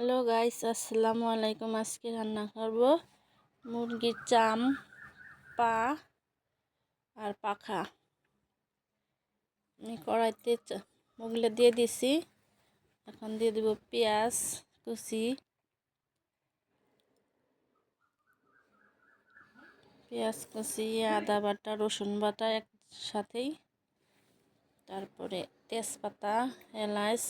Hello guys, আসসালামু আলাইকুম। আজকে রান্না করব মুরগির চাম, পা আর পাখা। আমি কড়াইতে মুগলে দিয়ে দিছি। এখন দিয়ে দেব পেঁয়াজ, কুচি। পেঁয়াজ, কুচি, আদা বাটা, রসুন বাটা একসাথেই। তারপরে তেজপাতা, এলাচ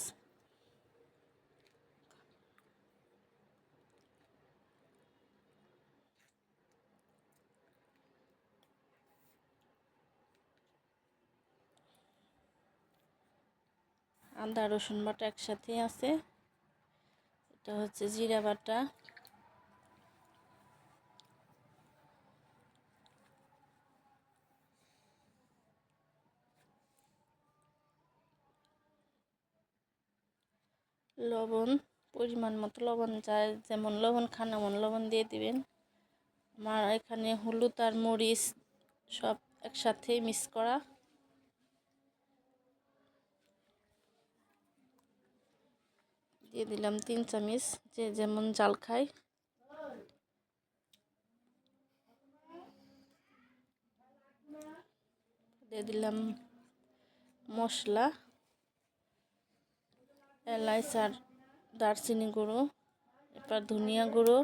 আদা, রসুন বাটা একসাথে আছে। এটা হচ্ছে জিরা বাটা। লবণ, পরিমাণ মতো লবণ যায় যেমন লবণ খান এমন লবণ দিয়ে দিবেন। আমার এখানে হলুদ আর মরিচ সব একসাথে মিক্স করা। দিয়ে দিলাম তিন চামচ, যে যেমন জাল খায়। দিয়ে দিলাম মশলা এলাচ আর দারচিনি গুঁড়ো এবার ধনিয়া গুঁড়ো,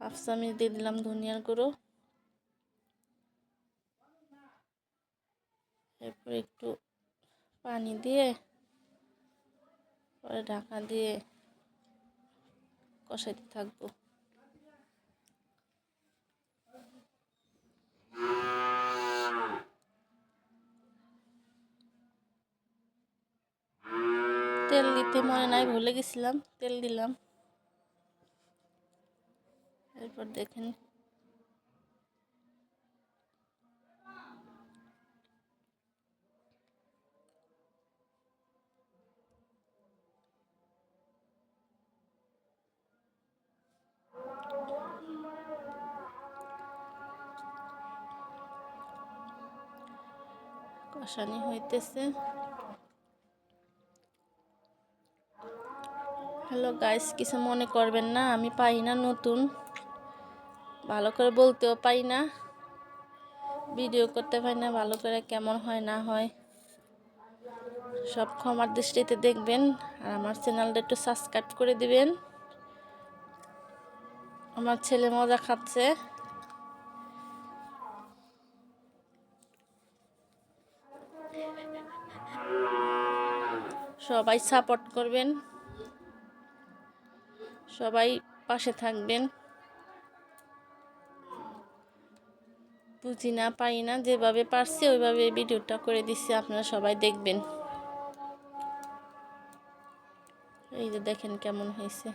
হাফ চামচ দিয়ে দিলাম ধনিয়ার গুঁড়ো। এরপর একটু পানি দিয়ে পরে ঢাকা দিয়ে কষাইতে থাকব। তেল দিতে মনে নাই, ভুলে গেছিলাম, তেল দিলাম। এরপর দেখেন। কষানি হইতেছে। হ্যালো গাইস, কিছু মনে করবেন না, আমি পাই না নতুন। ভালো করে বলতেও পাই না। ভিডিও করতে পাই না, ভালো করে কেমন হয় না হয়। সব ক্ষমার দৃষ্টিতে দেখবেন, আর আমার চ্যানেলটা একটু সাবস্ক্রাইব করে দিবেন। আমার ছেলে মজা খাচ্ছে। সবাই সাপোর্ট করবেন। সবাই পাশে থাকবেন। বুঝি না, পাই না, যেভাবে পারছি ওইভাবে ভিডিওটা করে দিচ্ছি আপনারা সবাই দেখবেন। এই যে দেখেন কেমন হয়েছে।